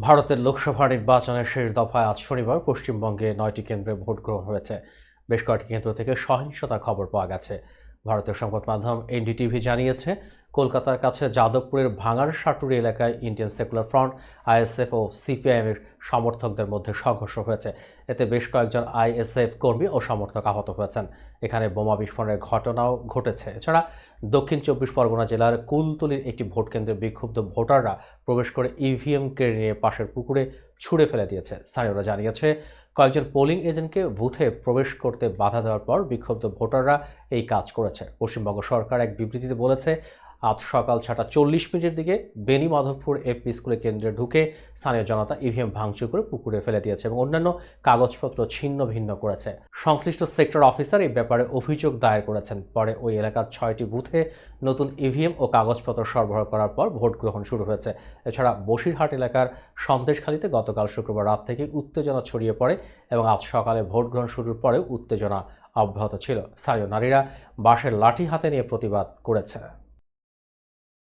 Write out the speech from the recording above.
ভারতের লোকসভা নির্বাচনের শেষ দফায় আজ শনিবার পশ্চিমবঙ্গে নয়টি কেন্দ্রে ভোট গ্রহণ হয়েছে। বেশ কয়েকটি কেন্দ্র থেকে সহিংসতার খবর পাওয়া গেছে। ভারতীয় সংবাদ মাধ্যম এনডিটিভি জানিয়েছে, কলকাতার কাছে যাদবপুরের ভাঙার সাটুরি এলাকায় ইন্ডিয়ান সেকুলার ফ্রন্ট, আইএসএফ ও সিপিআইএমের সমর্থকদের মধ্যে সংঘর্ষ হয়েছে। এতে বেশ কয়েকজন আইএসএফ কর্মী ও সমর্থক আহত হয়েছেন। এখানে বোমা বিস্ফোরণের ঘটনাও ঘটেছে। এছাড়া দক্ষিণ চব্বিশ পরগনা জেলার কুলতলির একটি ভোটকেন্দ্রে বিক্ষুব্ধ ভোটাররা প্রবেশ করে ইভিএম কেড়ে নিয়ে পাশের পুকুরে ছুঁড়ে ফেলে দিয়েছে। স্থানীয়রা জানিয়েছে, কয়েকজন পোলিং এজেন্টকে বুথে প্রবেশ করতে বাধা দেওয়ার পর বিক্ষুব্ধ ভোটাররা এই কাজ করেছে। পশ্চিমবঙ্গ সরকার এক বিবৃতিতে বলেছে আজ সকাল ছটা চল্লিশ মিনিটের দিকে বেনি মাধবপুর এপি স্কুলে কেন্দ্রে ঢুকে স্থানীয় জনতা ইভিএম ভাঙচুর করে পুকুরে ফেলে দিয়েছে এবং অন্যান্য কাগজপত্র ছিন্ন ভিন্ন করেছে। সংশ্লিষ্ট সেক্টর অফিসার এই ব্যাপারে অভিযোগ দায়ের করেছেন। পরে ওই এলাকার ছয়টি বুথে নতুন ইভিএম ও কাগজপত্র সরবরাহ করার পর ভোট গ্রহণ শুরু হয়েছে। এছাড়া বসিরহাট এলাকার সন্দেশখালীতে গতকাল শুক্রবার রাত থেকে উত্তেজনা ছড়িয়ে পড়ে এবং আজ সকালে ভোট গ্রহণ শুরুর পরেও উত্তেজনা অব্যাহত ছিল। স্থানীয় নারীরা বাঁশের লাঠি হাতে নিয়ে প্রতিবাদ করেছে।